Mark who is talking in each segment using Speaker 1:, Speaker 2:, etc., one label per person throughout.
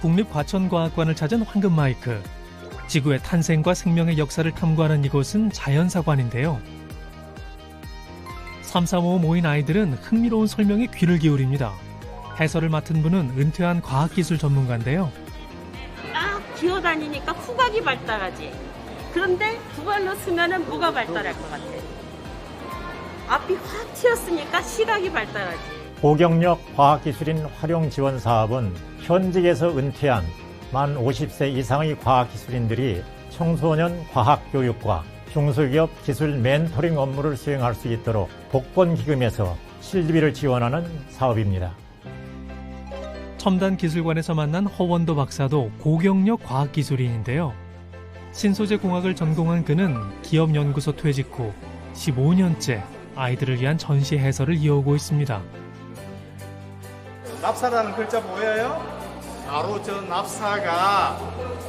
Speaker 1: 국립과천과학관을 찾은 황금마이크. 지구의 탄생과 생명의 역사를 탐구하는 이곳은 자연사관인데요. 삼삼오오 모인 아이들은 흥미로운 설명에 귀를 기울입니다. 해설을 맡은 분은 은퇴한 과학기술 전문가인데요.
Speaker 2: 딱 기어다니니까 후각이 발달하지. 그런데 두 발로 쓰면은 뭐가 발달할 것 같아? 앞이 확 튀었으니까 시각이 발달하지.
Speaker 3: 고경력 과학기술인 활용 지원 사업은 현직에서 은퇴한 만 50세 이상의 과학기술인들이 청소년 과학교육과 중소기업 기술 멘토링 업무를 수행할 수 있도록 복권기금에서 실비를 지원하는 사업입니다.
Speaker 1: 첨단 기술관에서 만난 허원도 박사도 고경력 과학기술인인데요. 신소재 공학을 전공한 그는 기업연구소 퇴직 후 15년째 아이들을 위한 전시 해설을 이어오고 있습니다.
Speaker 4: 납사라는 글자 보여요? 바로 저 납사가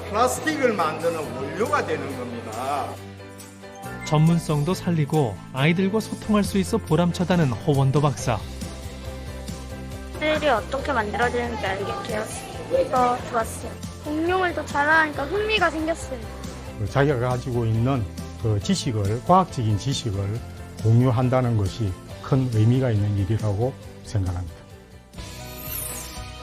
Speaker 4: 플라스틱을 만드는 원료가 되는 겁니다.
Speaker 1: 전문성도 살리고 아이들과 소통할 수 있어 보람차다는 허원도 박사.
Speaker 5: 들이 어떻게 만들어지는지 알게 되어서 좋았어요. 공룡을 더 잘하니까 흥미가 생겼어요.
Speaker 6: 그 자기가 가지고 있는 그 지식을 과학적인 지식을 공유한다는 것이 큰 의미가 있는 일이라고 생각합니다.